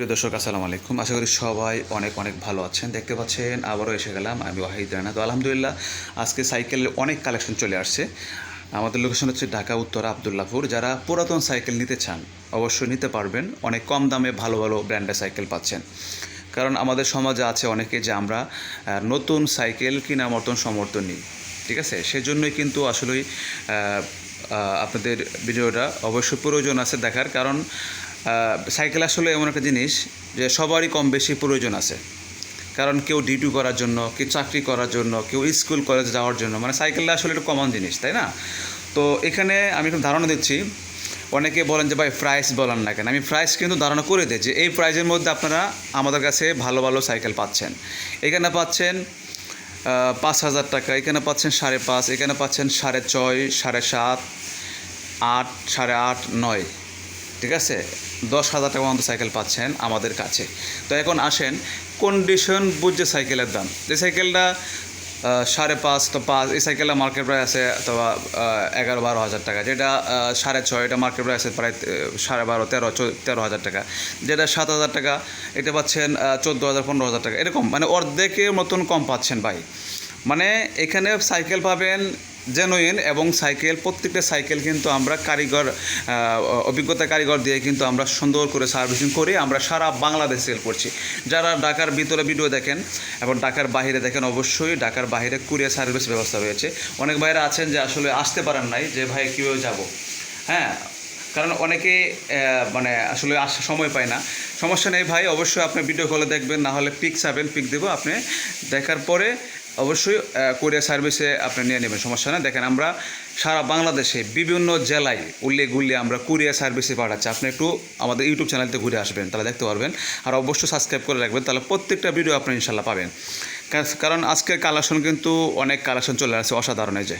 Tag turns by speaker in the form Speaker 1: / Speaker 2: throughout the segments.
Speaker 1: প্রিয় দর্শক, আসসালামু আলাইকুম। আশা করি সবাই অনেক অনেক ভালো আছেন। দেখতে পাচ্ছেন, আবারও এসে গেলাম আমি ওয়াহিদ রানা। তো আলহামদুলিল্লাহ, আজকে সাইকেলের অনেক কালেকশন চলে আসছে। আমাদের লোকেশন হচ্ছে ঢাকা, উত্তর আবদুল্লাপুর যারা পুরাতন সাইকেল নিতে চান, অবশ্যই নিতে পারবেন। অনেক কম দামে ভালো ভালো ব্র্যান্ডের সাইকেল পাচ্ছেন। কারণ আমাদের সমাজে আছে অনেকে যে আমরা নতুন সাইকেল কেনার মতন সমর্থন নিই। ঠিক আছে? সেজন্যই কিন্তু আসলেই আপনাদের ভিডিওটা অবশ্যই প্রয়োজন আছে দেখার। কারণ সাইকেল আসলে এমন একটা জিনিস যে সবারই কম বেশি প্রয়োজন আছে। কারণ কেউ ডিউটি করার জন্য, কেউ চাকরি করার জন্য, কেউ স্কুল, কলেজ যাওয়ার জন্য মানে সাইকেলটা আসলে একটা কমন জিনিস, তাই না? তো এখানে আমি একটু ধারণা দিচ্ছি, অনেকে বলেন যে, ভাই প্রাইস বলেন না কেন। আমি প্রাইস কিন্তু ধারণা করে দিই যে, এই প্রাইজের মধ্যে আপনারা আমাদের কাছে ভালো ভালো সাইকেল পাচ্ছেন। এখানে পাচ্ছেন পাঁচ হাজার টাকা, এখানে পাচ্ছেন সাড়ে পাঁচ, এখানে পাচ্ছেন সাড়ে ছয়, সাড়ে সাত, আট, সাড়ে আট, নয়। ঠিক আছে? দশ হাজার টাকা মতো সাইকেল পাচ্ছেন আমাদের কাছে। তো এখন আসেন কন্ডিশন বুঝছে সাইকেলের দাম। যে সাইকেলটা সাড়ে পাঁচ, তো পাঁচ, এই সাইকেলটা মার্কেট প্রাইস আছে অথবা এগারো বারো হাজার টাকা। যেটা সাড়ে ছয়, এটা মার্কেট প্রাইস আছে প্রায় সাড়ে বারো, তেরো তেরো হাজার টাকা। যেটা সাত হাজার টাকা, এটা পাচ্ছেন চোদ্দ হাজার, পনেরো হাজার টাকা। এরকম মানে অর্ধেকের মতন কম পাচ্ছেন ভাই। মানে এখানে সাইকেল পাবেন জেনুইন এবং সাইকেল, প্রত্যেকটা সাইকেল কিন্তু আমরা কারিগর অভিজ্ঞতা কারিগর দিয়ে কিন্তু আমরা সুন্দর করে সার্ভিসিং করে, আমরা সারা বাংলাদেশ সেল করছি। যারা ঢাকার ভিতরে ভিডিও দেখেন এবং ঢাকার বাইরে দেখেন, অবশ্যই ঢাকার বাইরে কুরিয়ার সার্ভিস ব্যবস্থা রয়েছে। অনেক ভাইরা আছেন যে আসলে আসতে পারেন নাই যে, ভাই, কীভাবে যাব? হ্যাঁ কারণ অনেকে মানে আসলে আসার সময় পায় না। সমস্যা নেই ভাই, অবশ্যই আপনি ভিডিও কলে দেখবেন, না হলে পিক চাবেন পিক দেবো। আপনি দেখার পরে অবশ্যই কোরিয়ার সার্ভিসে আপনি নিয়ে নেবেন, সমস্যা না দেখেন, আমরা সারা বাংলাদেশে বিভিন্ন জেলায় উল্লে গুল্লে আমরা কুরিয়ার সার্ভিসে পাঠাচ্ছি। আপনি একটু আমাদের ইউটিউব চ্যানেলতে ঘুরে আসবেন, তাহলে দেখতে পারবেন। আর অবশ্যই সাবস্ক্রাইব করে রাখবেন, তাহলে প্রত্যেকটা ভিডিও আপনি ইনশাল্লাহ পাবেন। কারণ আজকের কালেকশন কিন্তু অনেক কালেকশন চলে আসছে, অসাধারণ যে।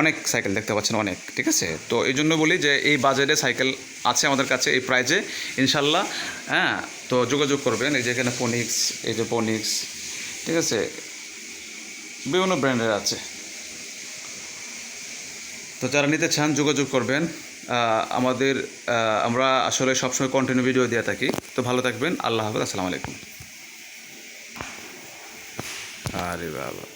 Speaker 1: অনেক সাইকেল দেখতে পাচ্ছেন, অনেক, ঠিক আছে? তো এই জন্য বলি যে, এই বাজেটে সাইকেল আছে আমাদের কাছে, এই প্রাইজে ইনশাল্লাহ হ্যাঁ? তো যোগাযোগ করবেন, এই যে এখানে পনিক্স এই যে পনিক্স ঠিক আছে? বিভিন্ন ব্র্যান্ডের আছে। তো যারা নিতে চান যোগাযোগ করবেন। আমাদের আমরা আসলে সবসময় কন্টিনিউ ভিডিও দিয়ে থাকি। তো ভালো থাকবেন। আল্লাহ হাফেজ। আসসালামু আলাইকুম। আরে বাবা।